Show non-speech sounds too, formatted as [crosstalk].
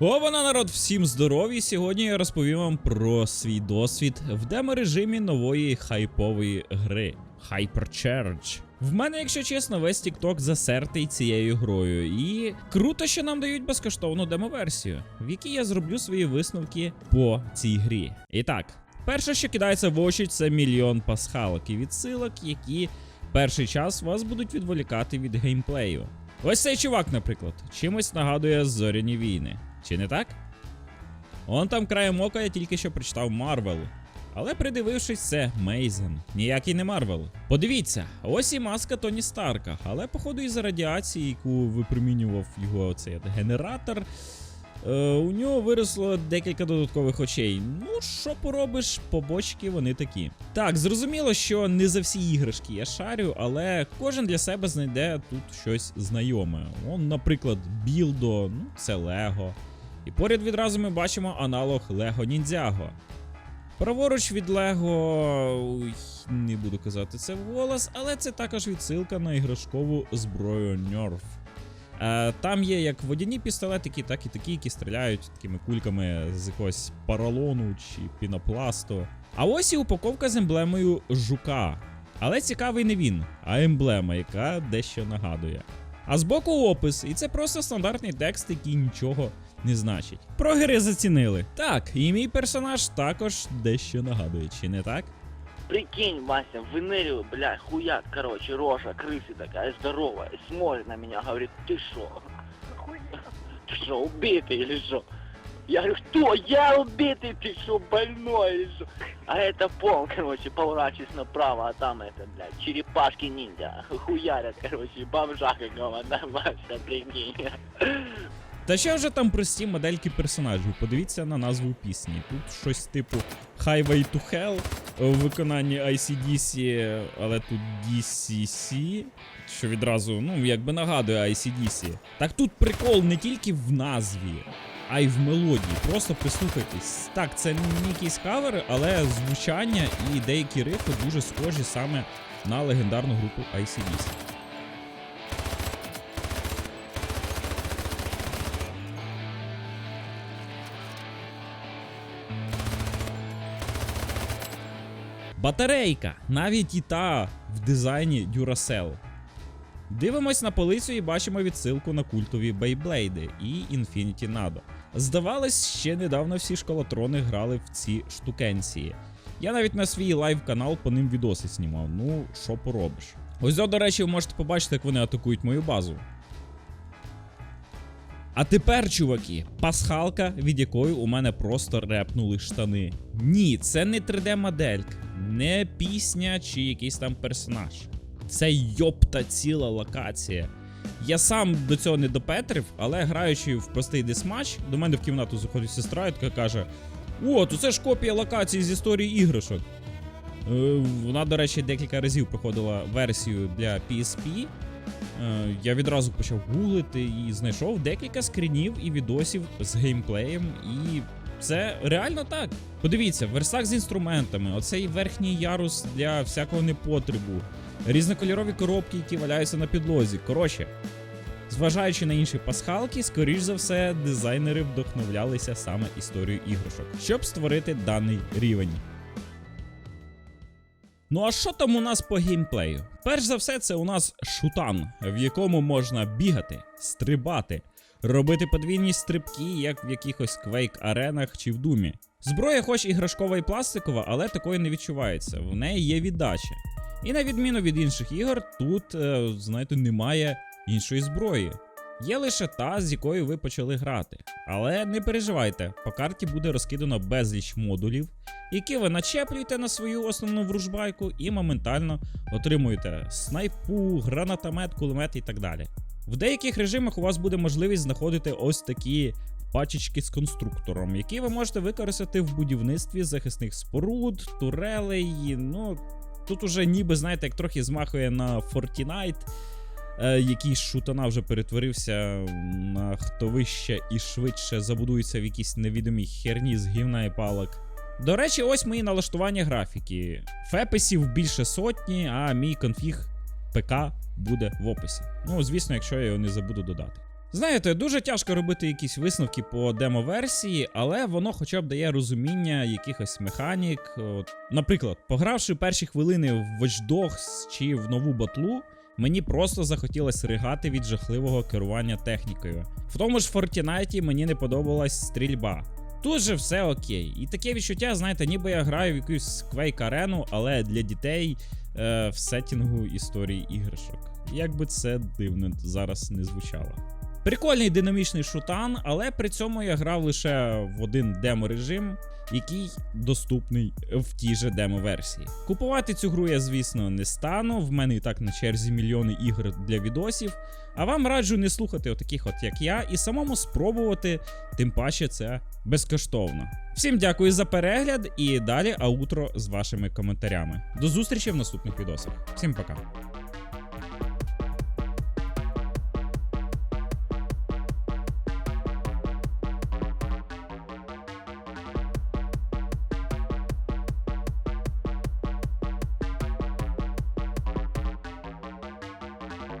О, вона народ, всім здорові! Сьогодні я розповім вам про свій досвід в демо-режимі нової хайпової гри Hypercharge. В мене, якщо чесно, весь TikTok засертий цією грою. І круто, що нам дають безкоштовну демо-версію, в якій я зроблю свої висновки по цій грі. І так, перше, що кидається в очі, це мільйон пасхалок і відсилок, які перший час вас будуть відволікати від геймплею. Ось цей чувак, наприклад, чимось нагадує зоряні війни. Чи не так? Он там краєм ока я тільки що прочитав Марвел. Але придивившись, це Мейзен. Ніякий не Марвел. Подивіться, ось і маска Тоні Старка, але, походу, із-за радіації, яку випромінював його цей генератор. Е, у нього виросло декілька додаткових очей. Ну, що поробиш, побочки вони такі. Так, зрозуміло, що не за всі іграшки я шарю, але кожен для себе знайде тут щось знайоме. Он, наприклад, Білдо, ну, це Лего. І поряд відразу ми бачимо аналог Лего Ніндзяго. Праворуч від Лего, не буду казати це волос, але це також відсилка на іграшкову зброю. Е, там є як водяні пістолетики, так і такі, які стріляють такими кульками з якогось поролону чи пінопласту. А ось і упаковка з емблемою жука. Але цікавий не він, а емблема, яка дещо нагадує. А збоку опис, і це просто стандартний текст, який нічого не значить. Прогери зацінили. Так, і мій персонаж також дещо нагадує, чи не так? Прикинь, Вася, выныриваю, бля, хуяк, короче, рожа крысы такая здоровая, смотрит на меня, говорит, ты шо? Ты шо, убитый или шо? Я говорю, кто? Я убитый, ты шо, больной или шо? А это пол, короче, поворачиваюсь направо, а там это, блядь, черепашки ниндзя, хуярят, короче, бомжа какого, да, [laughs] Вася, прикинь. Та ще вже там прості модельки персонажів. Подивіться на назву пісні. Тут щось типу Highway to Hell у виконанні ICDC, але тут DCC, що відразу, ну, якби нагадує ICDC. Так тут прикол не тільки в назві, а й в мелодії. Просто прислухайтесь. Так, це не якісь кавери, але звучання і деякі рифи дуже схожі саме на легендарну групу ICDC. Батарейка, навіть і та в дизайні Duracell. Дивимось на полицю і бачимо відсилку на культові Бейблейди і Infinity Nado. Здавалось, ще недавно всі школотрони грали в ці штукенції. Я навіть на свій лайв-канал по ним відоси знімав. Ну, що поробиш. Ось, до речі, ви можете побачити, як вони атакують мою базу. А тепер, чуваки, пасхалка, від якої у мене просто репнули штани. Ні, це не 3D-моделька, не пісня чи якийсь там персонаж. Це йопта ціла локація. Я сам до цього не допетрив, але граючи в простий десматч, до мене в кімнату заходить сестра така каже: О, то це ж копія локації з історії іграшок. Е, Вона, до речі, декілька разів проходила версію для PSP. Е, Я відразу почав гуглити і знайшов декілька скрінів і відосів з геймплеєм, і це реально так. Подивіться, верстак з інструментами, оцей верхній ярус для всякого непотребу, різнокольорові коробки, які валяються на підлозі. Коротше, зважаючи на інші пасхалки, скоріш за все, дизайнери вдохновлялися саме історією іграшок, щоб створити даний рівень. Ну а що там у нас по геймплею? Перш за все, це у нас шутан, в якому можна бігати, стрибати, робити подвійні стрибки, як в якихось квейк аренах чи в думі. Зброя, хоч іграшкова і пластикова, але такої не відчувається. В неї є віддача. І на відміну від інших ігор, тут, е, знаєте, немає іншої зброї. Є лише та, з якою ви почали грати. Але не переживайте, по карті буде розкидано безліч модулів, які ви начеплюєте на свою основну вружбайку і моментально отримуєте снайпу, гранатомет, кулемет і так далі. В деяких режимах у вас буде можливість знаходити ось такі пачечки з конструктором, які ви можете використати в будівництві захисних споруд, турелей. Ну тут уже ніби знаєте, як трохи змахує на Fortnite, який шутана вже перетворився на хто вище і швидше забудується в якійсь невідомій херні з гівна і палок. До речі, ось мої налаштування графіки. Феписів більше сотні, а мій конфіг ПК буде в описі. Ну, звісно, якщо я його не забуду додати. Знаєте, дуже тяжко робити якісь висновки по демо-версії, але воно хоча б дає розуміння якихось механік. От, наприклад, погравши перші хвилини в Watch Dogs чи в нову батлу, мені просто захотілося ригати від жахливого керування технікою. В тому ж Фортінайті мені не подобалась стрільба. Тут же все окей. І таке відчуття, знаєте, ніби я граю в якусь Quake арену, але для дітей е, в сеттінгу історії іграшок. Як би це дивно зараз не звучало. Прикольний динамічний шутан, але при цьому я грав лише в один демо-режим, який доступний в тій же демо-версії. Купувати цю гру я, звісно, не стану. В мене і так на черзі мільйони ігор для відосів. А вам раджу не слухати отаких, от як я, і самому спробувати, тим паче це безкоштовно. Всім дякую за перегляд і далі аутро з вашими коментарями. До зустрічі в наступних відосах. Всім пока.